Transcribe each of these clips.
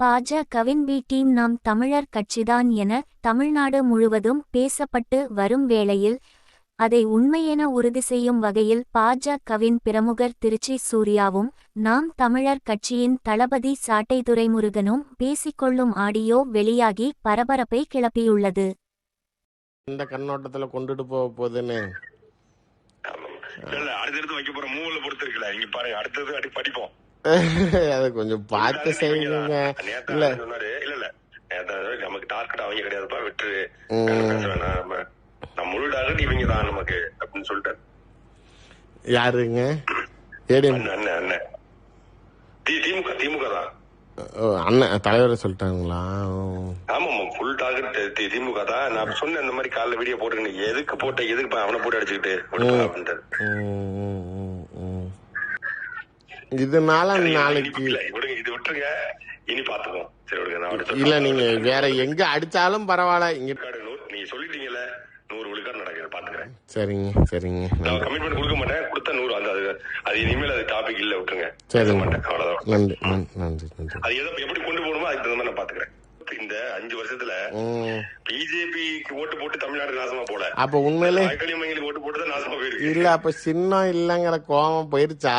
பாஜகவின் B team நாம் தமிழர் கட்சிதான் என தமிழ்நாடு முழுவதும் பேசப்பட்டு வரும் வேளையில் அதை உண்மையென உறுதி செய்யும் வகையில் பாஜகவின் பிரமுகர் திருச்சி சூர்யாவும் நாம் தமிழர் கட்சியின் தளபதி சாட்டை துரைமுருகனும் பேசிக்கொள்ளும் ஆடியோ வெளியாகி பரபரப்பை கிளப்பியுள்ளது. இந்த கண்ணோட்டத்துல கொண்டுட்டு போக போகுதுன்னு இல்ல இல்ல அடுத்தடுத்து வைக்க போற மூவில பொறுத்து இருக்குல்ல இங்க பாருங்க அடுத்தது அடி படிப்போம். அதை கொஞ்சம் பார்த்து செய்யுங்க இல்ல. இல்ல இல்ல. நமக்கு டார்கெட் அவங்க கிடையாதுப்பா வேணாம் நம்ம நம்ம முழு டார்கெட் இவங்க தான் நமக்கு அப்படின்னு சொல்லிட்டாரு. யாருங்க? ஏடிஎம். அண்ணன் அண்ணன் திமுக திமுக தான். அண்ணன் தலைவரை சொல்லிட்டாங்களா. ஆமா ஃபுல் டார்கெட் திமுக தான். நான் சொன்னேன் இந்த மாதிரி காலைல வீடியோ போட்டுருக்கேன் எதுக்கு போட்ட எதுக்கு அவனை போட்டு அடிச்சுக்கிட்டு விடுப்பா இதனால நாளைக்கு இல்ல விடுங்க இது விட்டுருங்க. இனி பாத்துக்கோம் சரி விடுங்க நான் இல்ல நீங்க வேற எங்க அடிச்சாலும் பரவாயில்ல இங்க நீங்க சொல்லிட்டீங்கல்ல நூறு விழுக்காடு நடக்குது பாத்துக்கிறேன் சரிங்க சரிங்க நான் கமிட்மெண்ட் கொடுக்க மாட்டேன் கொடுத்தா நூறு அந்த அது அது இனிமேல் அது டாபிக் இல்ல விட்டுருங்க. சரிங்க. மாட்டேன் அவ்வளவுதான். நன்றி நன்றி அது எதை எப்படி கொண்டு போகணுமோ அதுக்கு தகுந்த மாதிரி நான் பாத்துக்கிறேன் இந்த அஞ்சு வருஷத்துல ம். பிஜேபிக்கு ஓட்டு போட்டு தமிழ்நாடு நாசமா போல. அப்ப உண்மையிலே ஓட்டு போட்டு தான் நாசமா போயிருக்கு. இல்ல அப்ப சின்னம் இல்லங்கிற கோபம் போயிருச்சா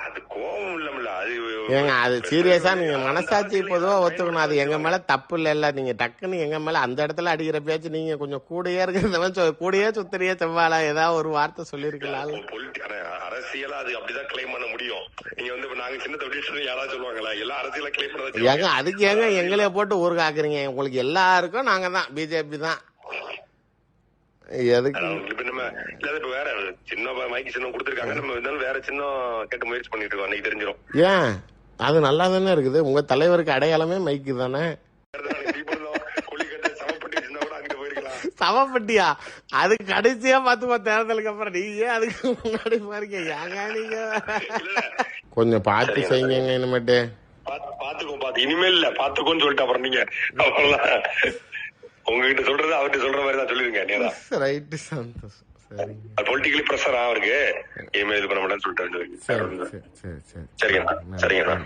அது கோபம் இல்லம்ல அது ஏங்க அது சீரியஸா நீங்க மனசாட்சி பொதுவா ஒத்துக்கணும். அது எங்க மேல தப்பு இல்ல நீங்க டக்குன்னு எங்க மேல அந்த இடத்துல அடிக்கிற பேச்சு நீங்க கொஞ்சம் கூடயே இருக்கிறதவன் சொ- கூடயே சுத்தறியே செவ்வாழா ஏதாவது ஒரு வார்த்தை சொல்லிருக்கலாம் அரசியலா அது அப்படிதான் கிளைம் பண்ண முடியும். நீங்க வந்து நாங்க சின்ன தொழில் யாராவது சொல்லுவாங்களா எல்லா அரசியலா கிளைம் பண்ண ஏங்க அதுக்கு ஏங்க எங்களைய போட்டு ஊருக்கு ஆக்குறீங்க உங்களுக்கு எல்லாருக்கும் நாங்க தான் பிஜேபி தான். எதுக்கு? நம்ம இல்ல இப்ப வேற சின்ன மைக்கு சின்னம் கொடுத்திருக்காங்க. நம்ம இருந்தாலும் வேற சின்னம் கேட்டு முயற்சி பண்ணிட்டு இருக்கோம். அன்னைக்கு தெரிஞ்சிடும் ஏன்? அது நல்லா தானே இருக்குது. உங்க தலைவருக்கு அடையாளமே மைக்கு தானே? சமப்பட்டியா? அது கடைசியா பார்த்து தேர்தலுக்கு அப்புறம். நீங்க அதுக்கு முன்னாடி பாருங்க ஏங்க நீங்க? கொஞ்சம் பார்த்து செய்யுங்க இனிமேட்டு. பாத்து- பாத்துக்கோ பாத்து இனிமேல் இல்ல பாத்துக்கோன்னு சொல்லிட்டு அப்புறம் நீங்க உங்ககிட்ட சொல்றது அவர்கிட்ட சொல்ற மாதிரி தான் சொல்லிருங்க ரைட்டு சந்தோஷம். பொலிட்டிக்கலி ப்ரெஷரா அவருக்கு இனிமேல் இது பண்ண மாட்டேன்னு சொல்லிட்டு. சரி சரி சரி சரி. சரிங்கண்ணா. சரிங்கண்ணா.